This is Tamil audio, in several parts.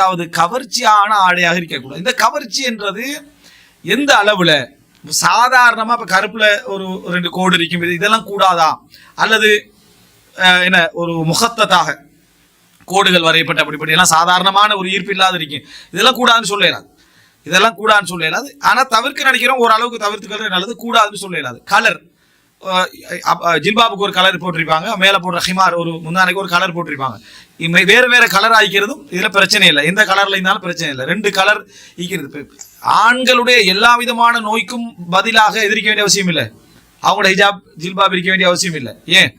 அதாவது கவர்ச்சியான ஆடையாக இருக்கக்கூடாது. இந்த கவர்ச்சி என்றது எந்த அளவில்? சாதாரணமாக இப்போ கருப்பில் ஒரு ரெண்டு கோடு இருக்கும் இது இதெல்லாம் கூடாதா? அல்லது என்ன ஒரு முகத்ததாக கோடுகள் வரையப்பட்ட அப்படிப்படி எல்லாம் சாதாரணமான ஒரு ஈர்ப்பு இல்லாத இருக்கும் இதெல்லாம் கூடாதுன்னு சொல்லலாது இதெல்லாம் கூடாதுன்னு சொல்லலாது ஆனால் தவிர்க்க நினைக்கிறோம் ஓரளவுக்கு தவிர்த்துக்கிறது நல்லது கூடாதுன்னு சொல்லலாது கலர் ஜில்பாபுக்கு ஒரு கலர் போட்டிருப்பாங்க மேலே போடுற ஹிமார் ஒரு முந்தானைக்கு ஒரு கலர் போட்டிருப்பாங்க. வேறு வேறு கலர் ஆகிக்கிறதும் இதில் பிரச்சனை இல்லை. எந்த கலரில் இருந்தாலும் பிரச்சனை இல்லை. ரெண்டு கலர் ஈக்கிறது. ஆண்களுடைய எல்லா விதமான நோய்க்கும் பதிலாக எதிர்க்க வேண்டிய அவசியம் இல்லை. அவங்களோட ஹிஜாப் ஜில்பாப் இருக்க வேண்டிய அவசியம் இல்லை. ஏன்?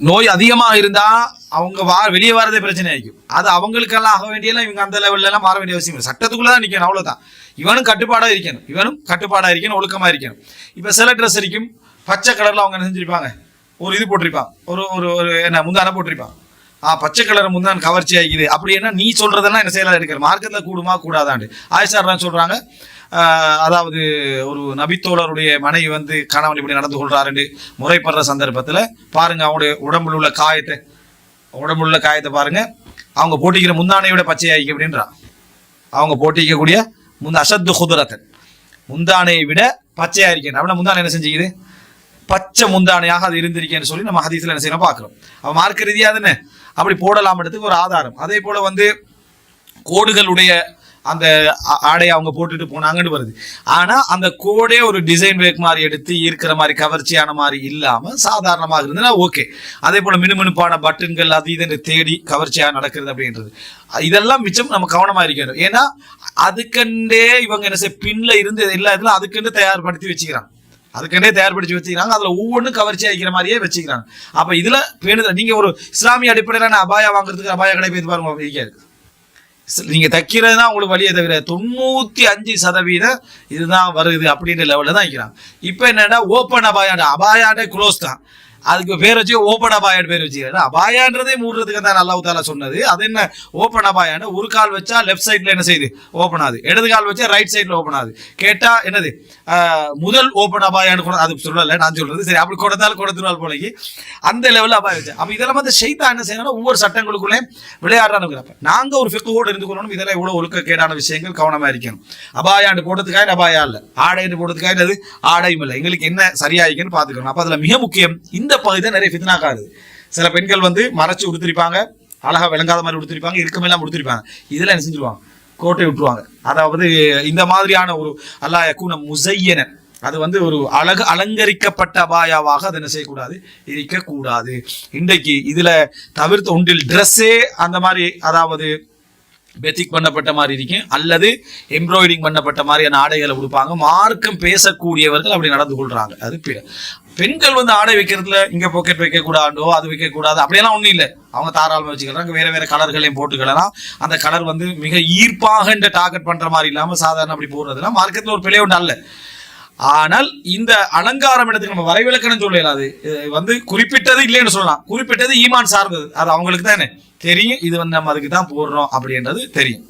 நோய் அதிகமாக இருந்தால் அவங்க வா வெளியே வரதே பிரச்சனை ஆയിരിக்கும் அது அவங்களுக்கெல்லாம் ஆக வேண்டியெல்லாம் இவங்க அந்த லெவல்ல எல்லாம் மாற வேண்டிய அவசியம் இல்லை. சட்டத்துக்குள்ளே தான் நிற்கணும் அவ்வளவுதான். இவனும் கட்டுப்பாடா இருக்கணும். இவனும் கட்டுப்பாடா இருக்கணும் ஒழுக்கமா இருக்கணும். இப்ப சில ட்ரெஸ் இருக்கும் பச்சை கலர்ல அவங்க என்ன செஞ்சிருப்பாங்க? ஒரு இது போட்டிருப்பான் ஒரு ஒரு ஒரு என்ன முந்தான போட்டிருப்பான் ஆ பச்சை கலர் முந்தான் கவர்ச்சி ஆகிக்குது. அப்படி என்ன நீ சொல்றதெல்லாம் என்ன செய்யலாம் எடுக்கிற மார்க்கத்தில் கூடுமா கூடாதாண்டு ஆயிஷார் சொல்றாங்க. அதாவது ஒரு நபித்தோழருடைய மனைவி வந்து கணவன் இப்படி நடந்து கொள்றாருன்னு முறைப்படுற சந்தர்ப்பத்தில் பாருங்க அவங்களுடைய உடம்புல உள்ள காயத்தை உடம்பு உள்ள காயத்தை பாருங்க. அவங்க போட்டிக்கிற முந்தானையை விட பச்சையாகி அப்படின்றான் அவங்க போட்டிக்கக்கூடிய முந்த அசத்து குதிரத்தன். முந்தானையை விட பச்சையா இருக்கேன். அப்படின்னா முந்தானை என்ன செஞ்சுக்குது? பச்சை முந்தானையாக அது இருந்திருக்கேன்னு சொல்லி நம்ம ஹதீஸ்ல என்ன செய்யணும் பார்க்குறோம். அவன் மார்க்க ரீதியாக தானே அப்படி போடலாம்ன்றதுக்கு ஒரு ஆதாரம். அதே போல வந்து கோடுகளுடைய அந்த ஆடையை அவங்க போட்டுட்டு போனாங்கன்னு வருது. ஆனா அந்த கோடே ஒரு டிசைன் வேக் மாதிரி எடுத்து ஈர்க்கிற மாதிரி கவர்ச்சியான மாதிரி இல்லாம சாதாரணமாக இருந்ததுன்னா ஓகே அதே போல மினுமினுப்பான பட்டன்கள் அது இதுன்னு தேடி கவர்ச்சியாக நடக்கிறது அப்படின்றது. இதெல்லாம் மிச்சம் நம்ம கவனமா இருக்கணும். ஏன்னா அதுக்கண்டே இவங்க என்ன செய்ய பின்ல இருந்து எல்லா இதுல அதுக்கண்டு தயார்படுத்தி வச்சுக்கிறாங்க. அதுக்கண்டே தயார்படுத்தி வச்சுக்கிறாங்க. அதுல ஒவ்வொன்றும் கவர்ச்சி ஆகிக்கிற மாதிரியே வச்சுக்கிறாங்க. அப்ப இதுல பேணுதல் நீங்க ஒரு இஸ்லாமிய அடிப்படையிலான அபாயா வாங்குறதுக்கு அபாய கடை போய் பாருங்க நீங்கள் நீங்க தைக்கிறது தான் உங்களுக்கு வழியை தவிர தொண்ணூத்தி அஞ்சு சதவீதம் இதுதான் வருது அப்படின்ற லெவலில் தான் வைக்கிறான் இப்போ என்னன்னா ஓப்பன் அபாயாண்ட அபாயாண்டே க்ளோஸ் தான். அதுக்கு பேர் வச்சு ஓப்பன் அபாயான்னு பேர் வச்சுக்கிறாரு. அபாயான்றதே மூடுறதுக்கு தான் அல்லாஹ் தாலா சொன்னது. அது என்ன? ஓப்பன் அபாயான்னு ஒரு கால் வச்சா லெஃப்ட் சைட்ல என்ன செய்யுது? ஓப்பன் ஆகுது. இடது கால் வச்சா ரைட் சைட்ல ஓப்பன் ஆகுது. கேட்டா என்னது? முதல் ஓப்பன் அபாயான்னு கூட அது சொல்லல நான் சொல்றது. சரி அப்படி கொடுத்தாலும் கொடுத்துருவாள் போலக்கு அந்த லெவலில் அபாயம் வச்சு. அப்ப இதெல்லாம் வந்து செய்தா என்ன செய்யணும் ஒவ்வொரு சட்டங்களுக்குள்ளே விளையாடுறானுங்கிறப்ப நாங்க ஒரு ஃபிக்கோடு இருந்து கொள்ளணும். இதெல்லாம் இவ்வளவு ஒழுக்கக்கேடான விஷயங்கள் கவனமா இருக்கணும். அபாயாண்டு போட்டதுக்காக அபாயா இல்லை. ஆடைன்னு போட்டதுக்காக என்னது? ஆடையும் இல்லை. எங்களுக்கு என்ன சரியாயிருக்குன்னு பாத்துக்கணும் அப்ப அதுல மிக முக்கியம் இந்த பகுதி தான் நிறைய ஃபித்னாக்காது சில பெண்கள் வந்து மறைச்சு உடுத்திருப்பாங்க அழகாக விளங்காத மாதிரி உடுத்திருப்பாங்க இறுக்கமெல்லாம் உடுத்திருப்பாங்க. இதெல்லாம் என்ன செஞ்சிருவாங்க? கோட்டை விட்டுருவாங்க. அதாவது இந்த மாதிரியான ஒரு அல்லா யக்கூன முசையனன் அது வந்து ஒரு அழகு அலங்கரிக்கப்பட்ட அபாயாவாக அதை என்ன செய்யக்கூடாது? இருக்கக்கூடாது இன்றைக்கு இதில் தவிர்த்து ஒன்றில் ட்ரெஸ்ஸே அந்த மாதிரி அதாவது பெத்திக் பண்ணப்பட்ட மாதிரி இருக்கும் அல்லது எம்ப்ராய்டிங் பண்ணப்பட்ட மாதிரியான ஆடைகளை கொடுப்பாங்க மார்க்கம் பேசக்கூடியவர்கள் அப்படி நடந்து கொள்றாங்க. அது பெண்கள் வந்து ஆடை வைக்கிறதுல இங்க பாக்கெட் வைக்க கூடாதோ அது வைக்க கூடாது அப்படியெல்லாம் ஒண்ணும் இல்லை. அவங்க தாராளமாக வச்சுக்கிறாங்க வேற வேற கலர்களையும் போட்டுக்கலாம் அந்த கலர் வந்து மிக ஈர்ப்பாக இந்த டார்கெட் பண்ற மாதிரி இல்லாம சாதாரண அப்படி போடுறதுலாம் மார்க்கெட்ல ஒரு பிழை ஒன்று அல்ல. ஆனால் இந்த அலங்காரம் இடத்துக்கு நம்ம வரைவிலக்கணம் சொல்லல அது. வந்து குறிப்பிட்டது இல்லைன்னு சொல்லலாம். குறிப்பிட்டது ஈமான் சார்ந்தது. அது அவங்களுக்கு தானே. தெரியும். இது வந்து நம்ம அதுக்கு தான் போடுறோம் அப்படின்றது தெரியும்.